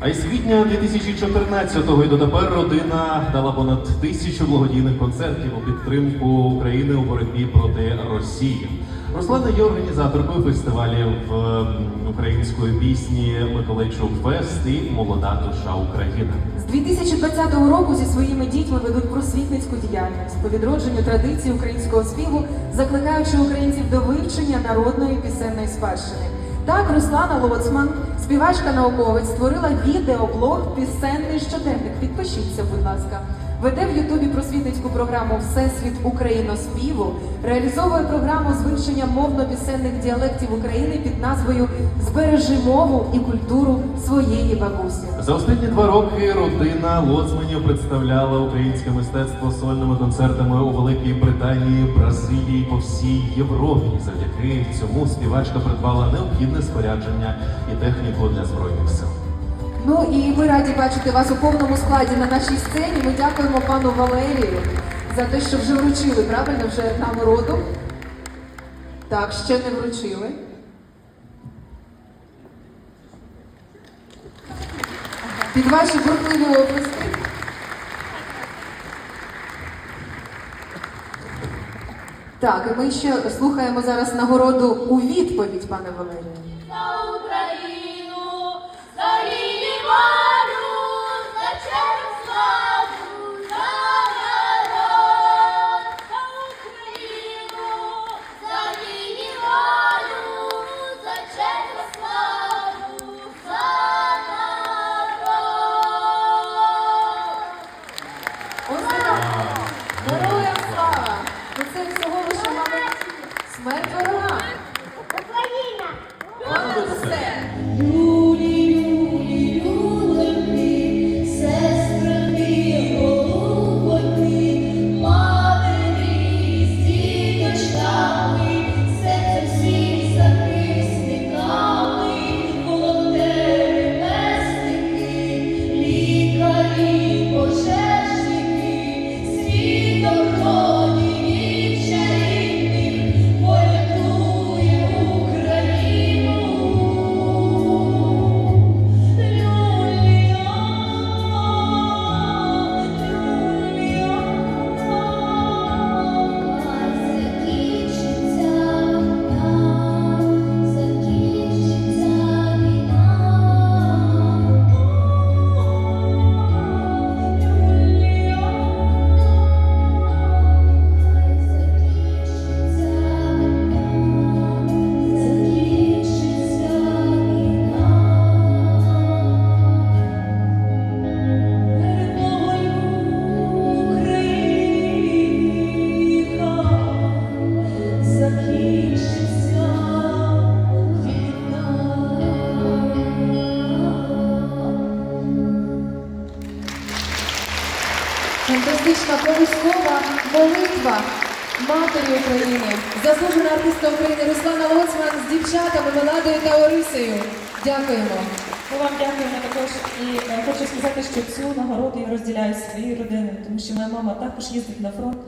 А із квітня 2014-го і дотепер родина дала понад тисячу благодійних концертів у підтримку України у боротьбі проти Росії. Руслан є організаторкою фестивалів ем, української пісні Миколайчук Фест і Молода душа України. З 2020 року зі своїми дітьми ведуть просвітницьку діяльність по відродженню традицій українського співу, закликаючи українців до вивчення народної пісенної спадщини. Так, Руслана Лоцман, співачка-науковець, створила відеоблог Пісенний щоденник. Підпишіться, будь ласка. Веде в Ютубі просвітницьку програму Всесвіт україноспіву, реалізовує програму з мовно-пісенних діалектів України під назвою Збережи мову і культуру своєї бабусі. За останні два роки родина Лоцманів представляла українське мистецтво сольними концертами у Великій Британії, Бразилії по всій Європі. Завдяки цьому співачка придбала необхідне спорядження і техніку для збройних сил. Ну і ми раді бачити вас у повному складі на нашій сцені. Ми дякуємо пану Валерію за те, що вже вручили, правильно, вже нагороду. Так, ще не вручили. Під ваші бурхливі оплески. Так, і ми ще слухаємо зараз нагороду у відповідь, пане Валерію. Героям слава! Ну це всього лише мабуть смерть ворога. Фантастична колискова молитва матері України, заслужена артистка України Руслана Лоцман з дівчатами Меладою та Орисею. Дякуємо. Ми вам дякуємо також і е, хочу сказати, що цю нагороду я розділяю зі своєю родиною, тому що моя мама також їздить на фронт